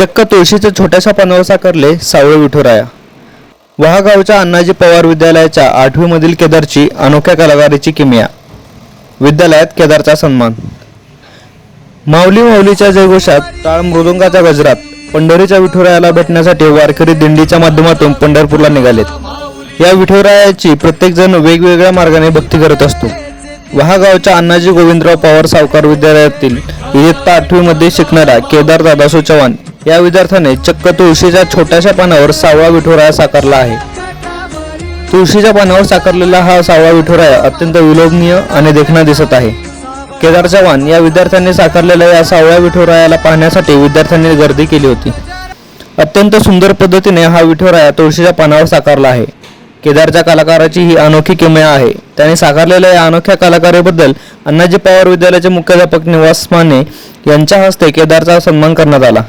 चक्क तुळशीच्या छोट्याशा पनवसा साकारले सावळे विठुराया. वहागावच्या अण्णाजी पवार विद्यालयाच्या आठवीमधील केदारची अनोख्या कलाकारीची किमिया. विद्यालयात केदारचा सन्मान. माऊली माऊलीच्या जयघोषात टाळ मृदुंगाच्या गजरात पंढरीच्या विठुरायाला भेटण्यासाठी वारकरी दिंडीच्या माध्यमातून पंढरपूरला निघालेत. या विठुरायाची प्रत्येकजण वेगवेगळ्या मार्गाने भक्ती करत असतो. वहागावच्या अण्णाजी गोविंदराव पवार सावकार विद्यालयातील इयत्ता आठवीमध्ये शिकणारा केदार दादासो चव्हाण या विद्यार्थ्याने चक्क तुळशीच्या छोट्याशा पानावर सावळा विठोराया साकारला आहे. तुळशीच्या पानावर साकारलेला हा सावळा विठोराया अत्यंत विलोभनीय आणि देखणा दिसत आहे. केदार चव्हाण या विद्यार्थ्यांनी साकारलेल्या या सावळ्या विठोरायाला पाहण्यासाठी विद्यार्थ्यांनी गर्दी केली होती. अत्यंत सुंदर पद्धतीने हा विठोराया तुळशीच्या पानावर साकारला आहे. केदारच्या कलाकाराची ही अनोखी किमया आहे. त्याने साकारलेल्या या अनोख्या कलाकाराबद्दल अण्णाजी पवार विद्यालयाचे मुख्याध्यापक निवास माने यांच्या हस्ते केदारचा सन्मान करण्यात आला.